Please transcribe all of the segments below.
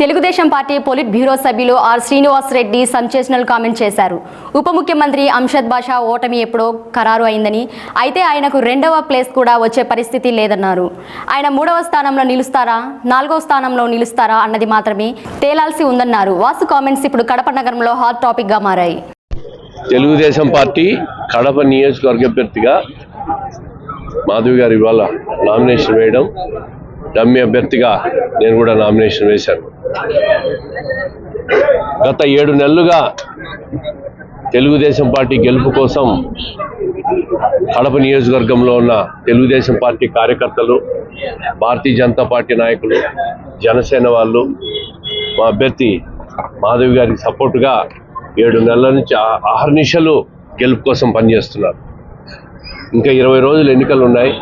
Telugu Desam party polit bureau సభ్యులు R Srinivas Reddy sensational comment చేశారు. ఉప ముఖ్యమంత్రి అంషద్ బాషా ఓటమి ఎప్పుడో ఖరారు అయిందని అయితే ఆయనకు రెండవ ప్లేస్ కూడా వచ్చే పరిస్థితి లేదన్నారు. ఆయన మూడవ స్థానంలో నిలుస్తారా నాలుగవ స్థానంలో నిలుస్తారా అన్నది మాత్రమే తేలాల్సి ఉందన్నారు. వాసు కామెంట్స్ ఇప్పుడు కడప నగరంలో హాట్ టాపిక్గా మారాయి. తెలుగుదేశం పార్టీ కడప నియోజకవర్గ అభ్యర్థిగా మాధవి గారు ఇవాళ నామినేషన్ వేయడం డమ్మి అభ్యర్థిగా నేను కూడా నామినేషన్ వేశాను. గత ఏడు నెలలుగా తెలుగుదేశం పార్టీ గెలుపు కోసం కడప నియోజకవర్గంలో ఉన్న తెలుగుదేశం పార్టీ కార్యకర్తలు భారతీయ జనతా పార్టీ నాయకులు జనసేన వాళ్ళు మా అభ్యర్థి మాధవి గారికి సపోర్టుగా ఏడు నెలల నుంచి ఆ- అహర్నిశలు గెలుపు కోసం పనిచేస్తున్నారు. ఇంకా ఇరవై రోజులు ఎన్నికలు ఉన్నాయి.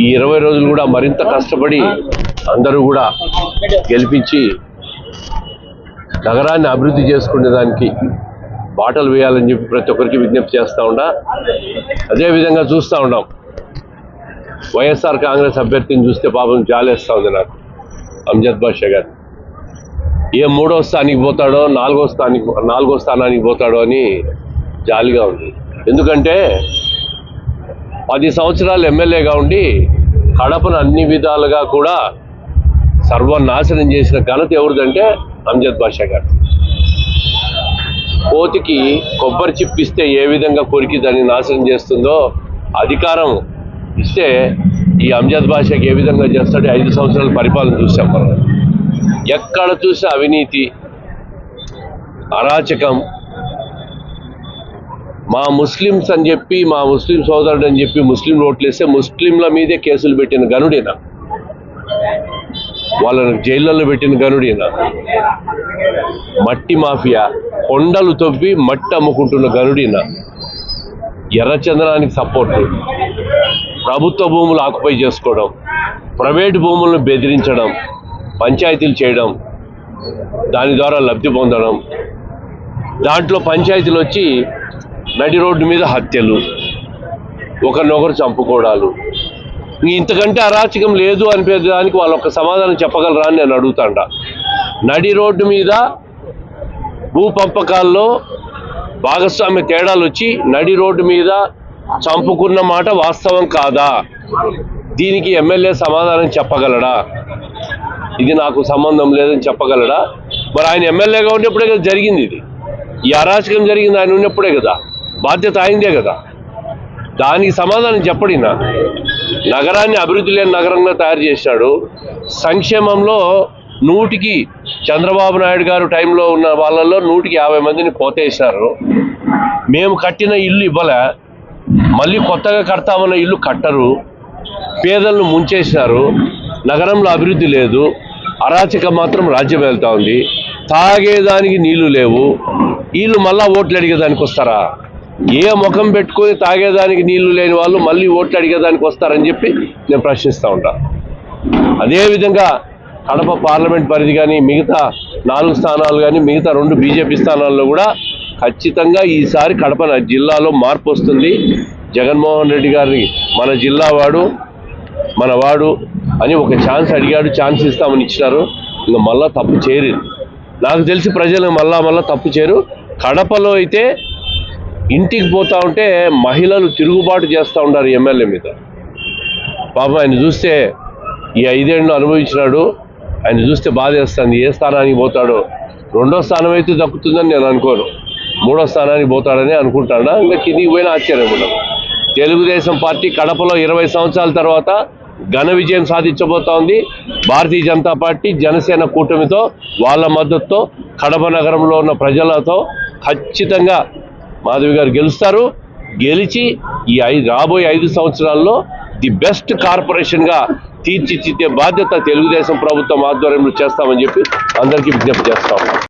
ఈ ఇరవై రోజులు కూడా మరింత కష్టపడి అందరూ కూడా గెలిపించి నగరాన్ని అభివృద్ధి చేసుకునే దానికి బాటలు వేయాలని చెప్పి ప్రతి ఒక్కరికి విజ్ఞప్తి చేస్తూ ఉండా. అదేవిధంగా చూస్తూ ఉన్నాం వైఎస్ఆర్ కాంగ్రెస్ అభ్యర్థిని చూస్తే పాపం జాలేస్తూ ఉంది నాకు. అంజద్ బాషా గారు. ఏ మూడో స్థానికి పోతాడో నాలుగో స్థానికి నాలుగో స్థానానికి పోతాడో అని జాలిగా ఉంది. ఎందుకంటే పది సంవత్సరాలు ఎమ్మెల్యేగా ఉండి కడపను అన్ని విధాలుగా కూడా సర్వనాశనం చేసిన ఘనత ఎవరిదంటే అంజద్ బాషా గారు. కోతికి కొబ్బరి చిప్పిస్తే ఏ విధంగా కొరికి దాన్ని నాశనం చేస్తుందో అధికారం ఇస్తే ఈ అంజద్ బాషాకి ఏ విధంగా చేస్తాడో ఐదు సంవత్సరాల పరిపాలన చూసాం మనం. ఎక్కడ చూసినా అవినీతి అరాచకం. మా ముస్లిమ్స్ అని చెప్పి మా ముస్లిం సోదరుడు అని చెప్పి ముస్లిం ఓట్లు వేస్తే ముస్లింల మీదే కేసులు పెట్టిన గనుడేనా వాళ్ళని జైళ్ళల్లో పెట్టిన గనుడేనా మట్టి మాఫియా. కొండలు తవ్వి మట్టి అమ్ముకుంటున్న గనుడేనా ఎర్రచందనానికి సపోర్ట్ ప్రభుత్వ భూములు ఆక్యుపై చేసుకోవడం. ప్రైవేటు భూములను బెదిరించడం. పంచాయతీలు చేయడం. దాని ద్వారా లబ్ధి పొందడం. దాంట్లో పంచాయతీలు వచ్చి నడి రోడ్డు మీద హత్యలు. ఒకరినొకరు చంపుకోవడాలు. ఇంతకంటే అరాచకం లేదు అనిపించడానికి వాళ్ళు ఒక సమాధానం చెప్పగలరా అని నేను అడుగుతాండ. నడి రోడ్డు మీద భూ పంపకాల్లో భాగస్వామ్య తేడాలు వచ్చి నడి రోడ్డు మీద చంపుకున్న మాట వాస్తవం కాదా? దీనికి ఎమ్మెల్యే సమాధానం చెప్పగలడా? ఇది నాకు సంబంధం లేదని చెప్పగలడా? మరి ఆయన ఎమ్మెల్యేగా ఉన్నప్పుడే కదా జరిగింది ఇది. ఈ అరాచకం జరిగింది ఆయన ఉన్నప్పుడే కదా. బాధ్యత ఆయనదే కదా. దానికి సమాధానం చెప్పడినా నగరాన్ని అభివృద్ధి లేని నగరంగా తయారు చేశాడు. సంక్షేమంలో నూటికి చంద్రబాబు నాయుడు గారు టైంలో ఉన్న వాళ్ళల్లో నూటికి యాభై మందిని పోతేశారు మేము కట్టిన ఇల్లు ఇవ్వలే. మళ్ళీ కొత్తగా కడతామన్న ఇల్లు కట్టరు. పేదలను ముంచేశారు. నగరంలో అభివృద్ధి లేదు. అరాచకం మాత్రం రాజ్యం వెళ్తా ఉంది. తాగేదానికి నీళ్ళు లేవు. వీళ్ళు మళ్ళా ఓట్లు అడిగేదానికి వస్తారా? ఏ ముఖం పెట్టుకొని తాగేదానికి నీళ్ళు లేని వాళ్ళు మళ్ళీ ఓట్లు అడిగేదానికి వస్తారని చెప్పి నేను ప్రశ్నిస్తూ ఉంటాను అదేవిధంగా కడప పార్లమెంట్ పరిధి కానీ మిగతా నాలుగు స్థానాలు కానీ మిగతా రెండు బీజేపీ స్థానాల్లో కూడా ఖచ్చితంగా ఈసారి కడప జిల్లాలో మార్పు వస్తుంది. జగన్మోహన్ రెడ్డి గారిని మన జిల్లా వాడు మన వాడు అని ఒక ఛాన్స్ అడిగాడు ఛాన్స్ ఇస్తామని ఇచ్చినారు. ఇంకా మళ్ళా తప్పు చేయరు. నాకు తెలిసి ప్రజలు మళ్ళా మళ్ళా తప్పు చేయరు. కడపలో అయితే ఇంటికి పోతా ఉంటే మహిళలు తిరుగుబాటు చేస్తూ ఉన్నారు ఎమ్మెల్యే మీద. పాపం ఆయన చూస్తే ఈ ఐదేళ్ళు అనుభవించినాడు. ఆయన చూస్తే బాధేస్తుంది ఏ స్థానానికి పోతాడో. రెండో స్థానం అయితే దక్కుతుందని నేను అనుకోను. మూడో స్థానానికి పోతాడని అనుకుంటాడా ఇంకా కిందికి పోయినా ఆశ్చర్యం ఉండదు. తెలుగుదేశం పార్టీ కడపలో ఇరవై సంవత్సరాల తర్వాత ఘన విజయం సాధించబోతా ఉంది. భారతీయ జనతా పార్టీ జనసేన కూటమితో వాళ్ళ మద్దతుతో కడప నగరంలో ఉన్న ప్రజలతో ఖచ్చితంగా మాధవి గారు గెలుస్తారు. గెలిచి ఈ ఐదు రాబోయే ఐదు సంవత్సరాల్లో ది బెస్ట్ కార్పొరేషన్గా తీర్చిదిద్దే బాధ్యత తెలుగుదేశం ప్రభుత్వం ఆధ్వర్యంలో చేస్తామని చెప్పి అందరికీ విజ్ఞప్తి చేస్తాం